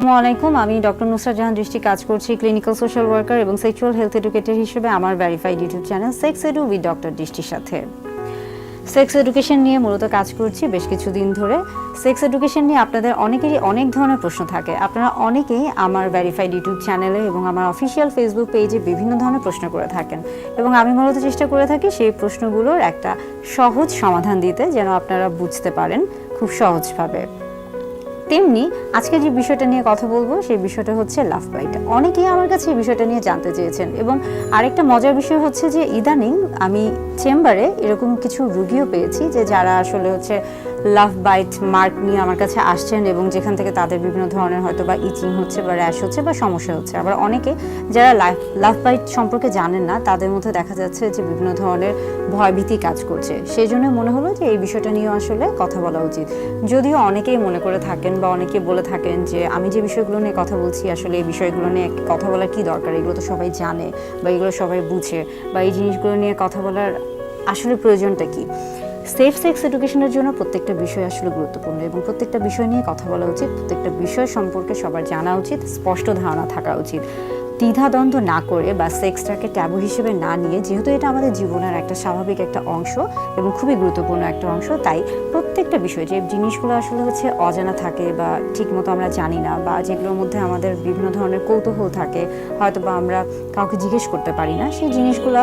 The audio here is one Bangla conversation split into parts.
আসসালামু আলাইকুম আমি ডক্টর নুসরাত জাহান দৃষ্টি কাজ করছি ক্লিনিক্যাল সোশ্যাল ওয়ার্কার এবং সেক্সুয়াল হেলথ এডুকেটর হিসেবে আমার verified YouTube channel sex edu with doctor দৃষ্টির সাথে। সেক্স এডুকেশন নিয়ে মূলত কাজ করছি বেশ কিছুদিন ধরে। সেক্স এডুকেশন নিয়ে আপনাদের অনেকেরই অনেক ধরনের প্রশ্ন থাকে। আপনারা অনেকেই আমার ভ্যারিফাইড ইউটিউব চ্যানেলে এবং আমার অফিসিয়াল ফেসবুক পেজে বিভিন্ন ধরনের প্রশ্ন করে থাকেন এবং আমি মূলত চেষ্টা করে থাকি সেই প্রশ্নগুলোর একটা সহজ সমাধান দিতে যেন আপনারা বুঝতে পারেন খুব সহজভাবে। তেমনি আজকে যে বিষয়টা নিয়ে কথা বলব, সেই বিষয়টা হচ্ছে লাভ বাইট। অনেকেই আমার কাছে এই বিষয়টা নিয়ে জানতে চেয়েছেন এবং আরেকটা মজার বিষয় হচ্ছে যে ইদানিং আমি চেম্বারে এরকম কিছু রুগীও পেয়েছি যে যারা আসলে হচ্ছে লাভ বাইট মার্ক নিয়ে আমার কাছে আসছেন এবং যেখান থেকে তাদের বিভিন্ন ধরনের হয়তো বা ইচিং হচ্ছে বা র্যাশ হচ্ছে বা সমস্যা হচ্ছে। আবার অনেকে যারা লাভ বাইট সম্পর্কে জানেন না, তাদের মধ্যে দেখা যাচ্ছে যে বিভিন্ন ধরনের ভয়ভীতি কাজ করছে। সেই জন্য মনে হলো যে এই বিষয়টা নিয়েও আসলে কথা বলা উচিত। যদিও অনেকেই মনে করে থাকেন বা অনেকে বলে থাকেন যে আমি যে বিষয়গুলো নিয়ে কথা বলছি, আসলে এই বিষয়গুলো নিয়ে কথা বলার কি দরকার? এগুলো তো সবাই জানে বা এগুলো সবাই বুঝে। বা এই জিনিসগুলো নিয়ে কথা বলার আসলে প্রয়োজনটা কি? সেফ সেক্স এডুকেশনের জন্য প্রত্যেকটা বিষয় আসলে গুরুত্বপূর্ণ এবং প্রত্যেকটা বিষয় নিয়ে কথা বলা উচিত, প্রত্যেকটা বিষয় সম্পর্কে সবার জানা উচিত, স্পষ্ট ধারণা থাকা উচিত। দ্বিধাদ্বন্দ্ব না করে বা সেক্সটাকে ট্যাবু হিসেবে না নিয়ে, যেহেতু এটা আমাদের জীবনের একটা স্বাভাবিক একটা অংশ এবং খুবই গুরুত্বপূর্ণ একটা অংশ, তাই প্রত্যেকটা বিষয় যে জিনিসগুলো আসলে হচ্ছে অজানা থাকে বা ঠিকমতো আমরা জানি না বা যেগুলোর মধ্যে আমাদের বিভিন্ন ধরনের কৌতূহল থাকে হয়তো বা আমরা কাউকে জিজ্ঞেস করতে পারি না, সেই জিনিসগুলো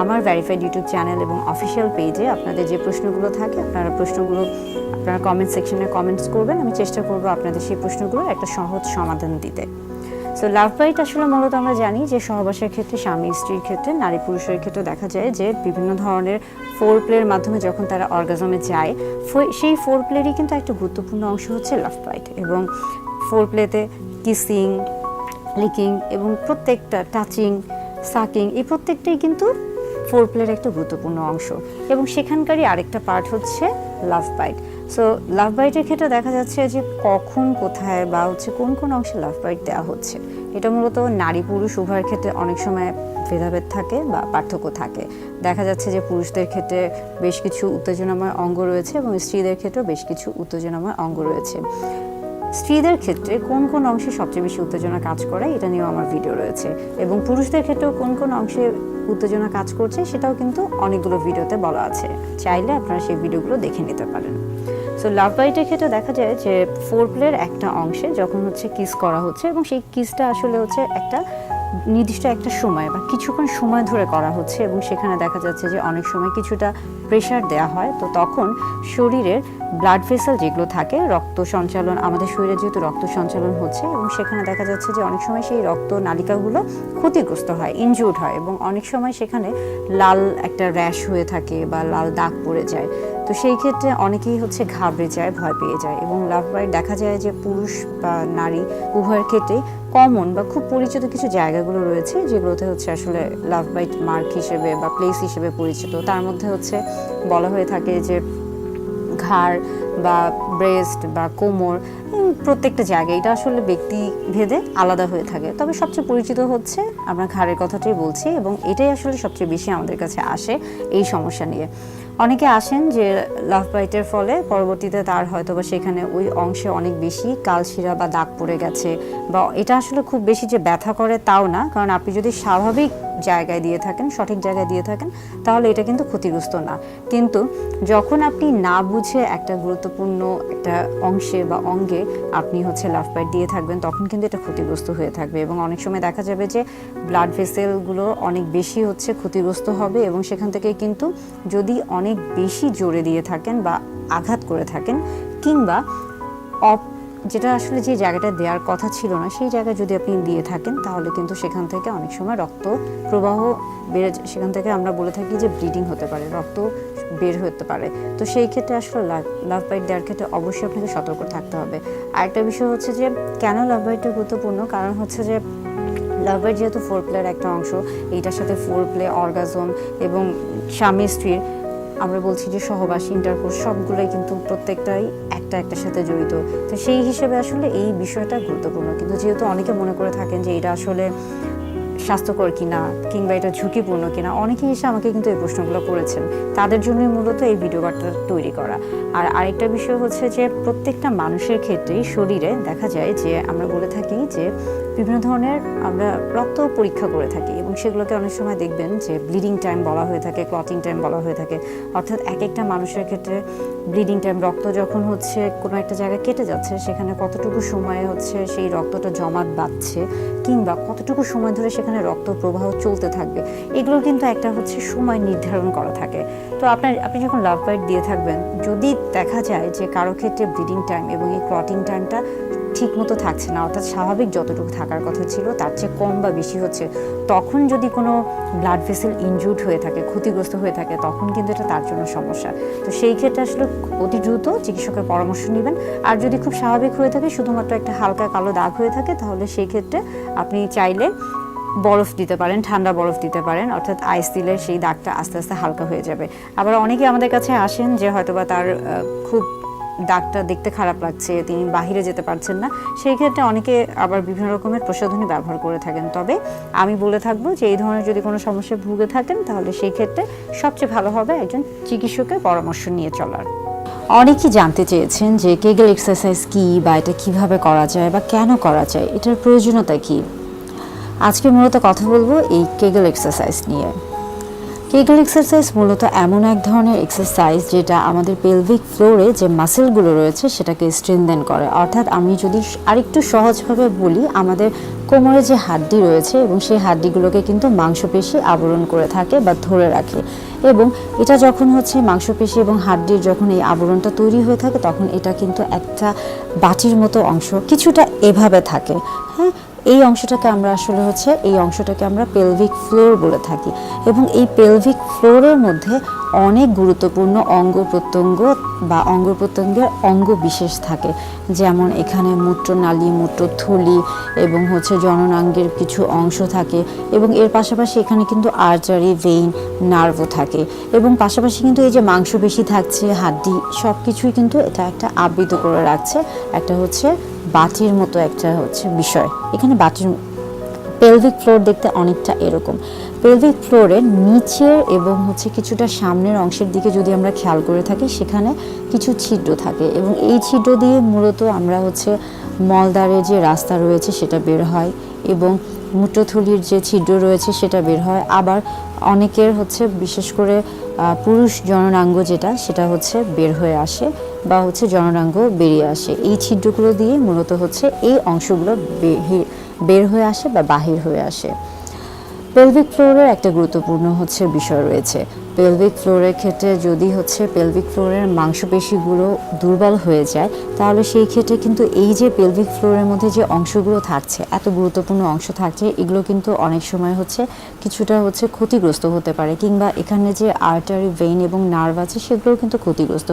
আমার ভেরিফাইড ইউটিউব চ্যানেল এবং অফিসিয়াল পেজে আপনাদের যে প্রশ্নগুলো থাকে, আপনারা প্রশ্নগুলো আপনারা কমেন্ট সেকশনে কমেন্টস করবেন, আমি চেষ্টা করব আপনাদের সেই প্রশ্নগুলোর একটা সহজ সমাধান দিতে। সো লাভ বাইট আসলে মূলত আমরা জানি যে সহবাসের ক্ষেত্রে, স্বামী স্ত্রীর ক্ষেত্রে, নারী পুরুষের ক্ষেত্রে দেখা যায় যে বিভিন্ন ধরনের ফোর প্লের মাধ্যমে যখন তারা অর্গাজমে যায় সেই ফোর প্লেরই কিন্তু একটা গুরুত্বপূর্ণ অংশ হচ্ছে লাভ বাইট এবং ফোর প্লেতে কিসিং লিকিং এবং প্রত্যেকটা টাচিং সাকিং এই প্রত্যেকটাই কিন্তু ফোর প্লের একটা গুরুত্বপূর্ণ অংশ এবং সেখানকারই আরেকটা পার্ট হচ্ছে লাভ বাইট সো লাভ বাইটের ক্ষেত্রে দেখা যাচ্ছে যে কখন কোথায় বা হচ্ছে কোন কোন অংশে লাভ বাইট দেওয়া হচ্ছে। এটা মূলত নারী পুরুষ উভয়ের ক্ষেত্রে অনেক সময় ভেদাভেদ থাকে বা পার্থক্য থাকে। দেখা যাচ্ছে যে পুরুষদের ক্ষেত্রে বেশ কিছু উত্তেজনাময় অঙ্গ রয়েছে এবং স্ত্রীদের ক্ষেত্রেও বেশ কিছু উত্তেজনাময় অঙ্গ রয়েছে। স্ত্রীদের ক্ষেত্রে কোন কোন অংশে সবচেয়ে বেশি উত্তেজনা কাজ করে, এটা নিয়েও আমার ভিডিও রয়েছে। এবং পুরুষদের ক্ষেত্রেও কোন কোন অংশে উত্তেজনা কাজ করছে, সেটাও কিন্তু অনেকগুলো ভিডিওতে বলা আছে। চাইলে আপনারা সেই ভিডিওগুলো দেখে নিতে পারেন। সো লাভ বাইটের ক্ষেত্রে দেখা যায় যে ফোর প্লের একটা অংশে যখন হচ্ছে কিস করা হচ্ছে এবং সেই কিসটা আসলে হচ্ছে একটা নির্দিষ্ট একটা সময় বা কিছুক্ষণ সময় ধরে করা হচ্ছে এবং সেখানে দেখা যাচ্ছে যে অনেক সময় কিছুটা প্রেশার দেওয়া হয়। তো তখন শরীরের ব্লাড ভেসেল যেগুলো থাকে, রক্ত সঞ্চালন, আমাদের শরীরে যেহেতু রক্ত সঞ্চালন হচ্ছে এবং সেখানে দেখা যাচ্ছে যে অনেক সময় সেই রক্ত নালিকাগুলো ক্ষতিগ্রস্ত হয় ইনজুর্ড হয় এবং অনেক সময় সেখানে লাল একটা র্যাশ হয়ে থাকে বা লাল দাগ পড়ে যায়। তো সেই ক্ষেত্রে অনেকেই হচ্ছে ঘাবড়ে যায়, ভয় পেয়ে যায় এবং লাভ বাইট দেখা যায় যে পুরুষ বা নারী উভয়ের ক্ষেত্রেই কমন বা খুব পরিচিত কিছু জায়গাগুলো রয়েছে যেগুলোতে হচ্ছে আসলে লাভ বাইট মার্ক হিসেবে বা প্লেস হিসেবে পরিচিত। তার মধ্যে হচ্ছে বলা হয়ে থাকে যে ঘাড় বা ব্রেস্ট বা কোমর প্রত্যেকটা জায়গায় এটা আসলে ব্যক্তি ভেদে আলাদা হয়ে থাকে। তবে সবচেয়ে পরিচিত হচ্ছে আমরা ঘাড়ের কথাটাই বলছি এবং এটাই আসলে সবচেয়ে বেশি আমাদের কাছে আসে এই সমস্যা নিয়ে। অনেকে আসেন যে লাভ বাইটের ফলে পরবর্তীতে তার হয়তো বা সেখানে ওই অংশে অনেক বেশি কালশিরা বা দাগ পড়ে গেছে বা এটা আসলে খুব বেশি যে ব্যথা করে তাও না। কারণ আপনি যদি স্বাভাবিক জায়গায় দিয়ে থাকেন, সঠিক জায়গায় দিয়ে থাকেন, তাহলে এটা কিন্তু ক্ষতিগ্রস্ত না। কিন্তু যখন আপনি না বুঝে একটা গুরুত্বপূর্ণ একটা অংশে বা অঙ্গে আপনি হচ্ছে লাভ বাইট দিয়ে থাকবেন, তখন কিন্তু এটা ক্ষতিগ্রস্ত হয়ে থাকবে। এবং অনেক সময় দেখা যাবে যে ব্লাড ভেসেলগুলো অনেক বেশি হচ্ছে ক্ষতিগ্রস্ত হবে এবং সেখান থেকে কিন্তু যদি অনেক বেশি জোরে দিয়ে থাকেন বা আঘাত করে থাকেন, কিংবা অপ যেটা আসলে যে জায়গাটা দেওয়ার কথা ছিল না, সেই জায়গায় যদি আপনি দিয়ে থাকেন, তাহলে কিন্তু সেখান থেকে অনেক সময় রক্ত প্রবাহ বেড়ে। সেখান থেকে আমরা বলে থাকি যে ব্লিডিং হতে পারে, রক্ত বের হতে পারে। তো সেই ক্ষেত্রে আসলে লাভ বাইট দেওয়ার ক্ষেত্রে অবশ্যই আপনাকে সতর্ক থাকতে হবে। আরেকটা বিষয় হচ্ছে যে, কেন লাভ বাইটটা গুরুত্বপূর্ণ? কারণ হচ্ছে যে, লাভ বাইট যেহেতু ফোর প্লের একটা অংশ, এইটার সাথে ফোর প্লে অর্গাজম এবং স্বামী স্ত্রীর আমরা বলছি যে সহবাসী ইন্টারকোর্স সবগুলোই কিন্তু প্রত্যেকটাই একটা একটার সাথে জড়িত। তো সেই হিসেবে আসলে এই বিষয়টা গুরুত্বপূর্ণ। কিন্তু যেহেতু অনেকে মনে করে থাকেন যে এটা আসলে স্বাস্থ্যকর কিনা কিংবা এটা ঝুঁকিপূর্ণ কিনা, অনেকেই এসে আমাকে কিন্তু এই প্রশ্নগুলো করেছেন। তাদের জন্যই মূলত এই ভিডিও বার্তা তৈরি করা। আর আরেকটা বিষয় হচ্ছে যে প্রত্যেকটা মানুষের ক্ষেত্রেই শরীরে দেখা যায় যে আমরা বলে থাকি যে বিভিন্ন ধরনের আমরা রক্ত পরীক্ষা করে থাকি এবং সেগুলোকে অনেক সময় দেখবেন যে ব্লিডিং টাইম বলা হয়ে থাকে ক্লটিং টাইম বলা হয়ে থাকে। অর্থাৎ এক একটা মানুষের ক্ষেত্রে ব্লিডিং টাইম রক্ত যখন হচ্ছে কোনো একটা জায়গায় কেটে যাচ্ছে, সেখানে কতটুকু সময়ে হচ্ছে সেই রক্তটা জমাট বাঁধছে কিংবা কতটুকু সময় ধরে সেখানে রক্ত প্রবাহ চলতে থাকবে এগুলোর কিন্তু একটা হচ্ছে সময় নির্ধারণ করা থাকে। তো আপনার, আপনি যখন লাভ বাইট দিয়ে থাকবেন, যদি দেখা যায় যে কারও ক্ষেত্রে ব্লিডিং টাইম এবং এই ক্লটিং টাইমটা ঠিক মতো থাকছে না, অর্থাৎ স্বাভাবিক যতটুকু থাকার কথা ছিল, তার চেয়ে কম বা বেশি হচ্ছে। তখন যদি কোনো ব্লাড ভেসেল ইনজুর্ড হয়ে থাকে, ক্ষতিগ্রস্ত হয়ে থাকে, তখন কিন্তু এটা তার জন্য সমস্যা। তো সেই ক্ষেত্রে আসলে অতি দ্রুত চিকিৎসকের পরামর্শ নেবেন। আর যদি খুব স্বাভাবিক হয়ে থাকে, শুধুমাত্র একটা হালকা কালো দাগ হয়ে থাকে, তাহলে সেই ক্ষেত্রে আপনি চাইলে বরফ দিতে পারেন, ঠান্ডা বরফ দিতে পারেন, অর্থাৎ আইস দিলে সেই দাগটা আস্তে আস্তে হালকা হয়ে যাবে। আবার অনেকে আমাদের কাছে আসেন যে হয়তোবা তার খুব দাগটা দেখতে খারাপ লাগছে, তিনি বাহিরে যেতে পারছেন না। সেই ক্ষেত্রে অনেকে আবার বিভিন্ন রকমের প্রসাধনী ব্যবহার করে থাকেন। তবে আমি বলে থাকব যে, এই ধরনের যদি কোনো সমস্যায় ভুগে থাকেন, তাহলে সেই ক্ষেত্রে সবচেয়ে ভালো হবে একজন চিকিৎসকের পরামর্শ নিয়ে চলার। অনেকেই জানতে চেয়েছেন যে, কেগেল এক্সারসাইজ কি বা এটা কীভাবে করা যায় বা কেন করা যায়, এটার প্রয়োজনীয়তা কি? আজকে মূলত কথা বলব এই কেগেল এক্সারসাইজ নিয়ে। কেগেল এক্সারসাইজ মূলত এমন এক ধরনের এক্সারসাইজ যেটা আমাদের পেলভিক ফ্লোরে যে মাসেলগুলো রয়েছে সেটাকে স্ট্রেনদেন করে। অর্থাৎ আমি যদি আরেকটু সহজভাবে বলি, আমাদের কোমরে যে হাড্ডি রয়েছে এবং সেই হাড্ডিগুলোকে কিন্তু মাংসপেশি আবরণ করে থাকে বা ধরে রাখে এবং এটা যখন হচ্ছে মাংসপেশি এবং হাড্ডির যখন এই আবরণটা তৈরি হয়ে থাকে, তখন এটা কিন্তু একটা বাটির মতো অংশ কিছুটা এভাবে থাকে। হ্যাঁ? এই অংশটাকে আমরা আসলে হচ্ছে এই অংশটাকে আমরা পেলভিক ফ্লোর বলে থাকি। এবং এই পেলভিক ফ্লোরের মধ্যে অনেক গুরুত্বপূর্ণ অঙ্গ প্রত্যঙ্গ বা অঙ্গ প্রত্যঙ্গের অঙ্গ বিশেষ থাকে। যেমন এখানে মূত্রনালী, মূত্রথলি এবং হচ্ছে জননাঙ্গের কিছু অংশ থাকে এবং এর পাশাপাশি এখানে কিন্তু আর্চারি ভেইন নার্ভও থাকে। এবং পাশাপাশি কিন্তু এই যে মাংসপেশি থাকছে, হাড্ডি সব কিছুই কিন্তু এটা একটা আবৃত করে রাখছে। একটা হচ্ছে বাটির মতো একটা হচ্ছে বিষয়। এখানে বাটির পেলভিক ফ্লোর দেখতে অনেকটা এরকম। পেলভিক ফ্লোরের নিচের এবং হচ্ছে কিছুটা সামনের অংশের দিকে যদি আমরা খেয়াল করে থাকি, সেখানে কিছু ছিদ্র থাকে এবং এই ছিদ্র দিয়ে মূলত আমরা হচ্ছে মলদ্বারের যে রাস্তা রয়েছে সেটা বের হয় এবং মূত্রথলির যে ছিদ্র রয়েছে সেটা বের হয়। আবার অনেকের হচ্ছে, বিশেষ করে পুরুষ জননাঙ্গ যেটা, সেটা হচ্ছে বের হয়ে আসে বা হচ্ছে জননাঙ্গ বেরিয়ে আসে। এই ছিদ্রগুলো দিয়ে মূলত হচ্ছে এই অংশগুলো বের- হয়ে আসে বা বাহির হয়ে আসে। পেলভিক ফ্লোরের একটা গুরুত্বপূর্ণ হচ্ছে বিষয় রয়েছে। পেলভিক ফ্লোরের ক্ষেত্রে যদি হচ্ছে পেলভিক ফ্লোরের মাংসপেশিগুলো দুর্বল হয়ে যায়, তাহলে সেই ক্ষেত্রে কিন্তু এই যে পেলভিক ফ্লোরের মধ্যে যে অংশগুলো থাকছে, এত গুরুত্বপূর্ণ অংশ থাকছে, এগুলো কিন্তু অনেক সময় হচ্ছে কিছুটা হচ্ছে ক্ষতিগ্রস্ত হতে পারে কিংবা এখানে যে আর্টারি ভেইন এবং নার্ভ আছে, সেগুলোও কিন্তু ক্ষতিগ্রস্ত